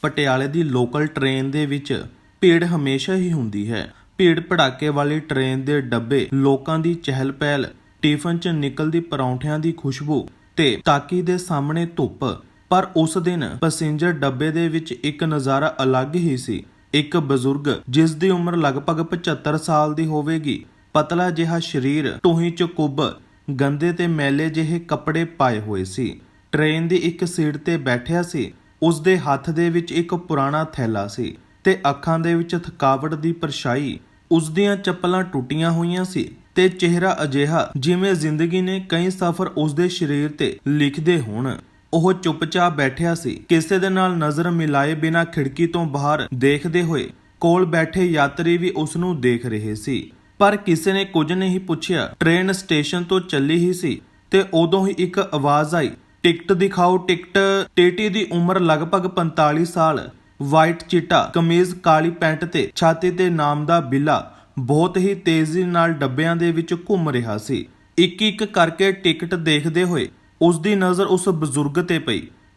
ਪਟਿਆਲੇ ਦੀ local train ਦੇ ਵਿੱਚ ਭੀੜ ਹਮੇਸ਼ਾ ਹੀ ਹੁੰਦੀ ਹੈ। ਭੀੜ ਭੜਾਕੇ ਵਾਲੀ ਟ੍ਰੇਨ ਦੇ ਡੱਬੇ ਲੋਕਾਂ ਦੀ ਚਹਿਲ ਪਹਿਲ ਟਿਫਨ 'ਚ ਨਿਕਲਦੀ ਪਰੌਂਠਿਆਂ ਦੀ ਖੁਸ਼ਬੂ ਤੇ ਤਾਕੀ ਦੇ ਸਾਹਮਣੇ ਧੁੱਪ। ਪਰ ਉਸ ਦਿਨ ਪੈਸੇਂਜਰ ਡੱਬੇ ਦੇ ਵਿੱਚ ਇੱਕ ਨਜ਼ਾਰਾ ਅਲੱਗ ਹੀ ਸੀ। ਇੱਕ ਬਜ਼ੁਰਗ ਜਿਸ ਦੀ ਉਮਰ ਲਗਭਗ 75 ਸਾਲ ਦੀ ਹੋਵੇਗੀ, ਪਤਲਾ ਜਿਹਾ ਸਰੀਰ, ਟੂਹੀ 'ਚ ਗੰਦੇ ਤੇ ਮੈਲੇ ਜਿਹੇ ਕੱਪੜੇ ਪਾਏ ਹੋਏ ਸੀ। ਟ੍ਰੇਨ ਦੀ ਇੱਕ ਸੀਟ ਤੇ ਬੈਠਿਆ ਸੀ। ਉਸ ਦੇ ਹੱਥ ਦੇ ਵਿੱਚ ਇੱਕ ਪੁਰਾਣਾ ਥੈਲਾ ਸੀ ਤੇ ਅੱਖਾਂ ਦੇ ਵਿੱਚ ਥਕਾਵਟ ਦੀ ਪਰਛਾਈ ਉਸ ਦੀਆਂ ਚੱਪਲਾਂ ਟੁੱਟੀਆਂ ਹੋਈਆਂ ਸੀ ਤੇ ਚਿਹਰਾ ਅਜਿਹਾ ਜਿਵੇਂ ਜ਼ਿੰਦਗੀ ਨੇ ਕਈ ਸਫ਼ਰ ਉਸ ਦੇ ਸਰੀਰ ਤੇ ਲਿਖਦੇ ਹੋਣ। ਉਹ ਚੁੱਪਚਾਪ ਬੈਠਿਆ ਸੀ। ਕਿਸੇ ਦੇ ਨਾਲ ਨਜ਼ਰ ਮਿਲਾਏ ਬਿਨਾਂ ਖਿੜਕੀ ਤੋਂ ਬਾਹਰ ਦੇਖਦੇ ਹੋਏ ਕੋਲ ਬੈਠੇ ਯਾਤਰੀ ਵੀ ਉਸ ਨੂੰ ਦੇਖ ਰਹੇ ਸੀ। ਪਰ ਕਿਸੇ ਨੇ ਕੁਝ ਨਹੀਂ ਪੁੱਛਿਆ। ਟ੍ਰੇਨ ਸਟੇਸ਼ਨ ਤੋਂ ਚੱਲੀ ਹੀ ਸੀ ਤੇ ਉਦੋਂ ਹੀ ਇੱਕ ਆਵਾਜ਼ ਆਈ। ਟਿਕਟ ਦਿਖਾਓ। ਟਿਕਟ, ਟੇਟੀ ਦੀ ਉਮਰ ਲਗਭਗ 45 ਸਾਲ। ਵਾਈਟ ਚਿੱਟਾ, ਕਮੀਜ਼ ਕਾਲੀ ਪੈਂਟ ਤੇ ਛਾਤੀ ਤੇ ਨਾਮ ਦਾ ਬਿੱਲਾ ਬਹੁਤ ਹੀ ਤੇਜ਼ੀ ਨਾਲ ਡੱਬਿਆਂ ਦੇ ਵਿੱਚ ਘੁੰਮ ਰਿਹਾ ਸੀ। ਇੱਕ ਇੱਕ ਕਰਕੇ ਟਿਕਟ ਦੇਖਦੇ ਹੋਏ ਉਸ ਦੀ ਨਜ਼ਰ ਉਸ ਬਜ਼ੁਰਗ ਤੇ ਪਈ।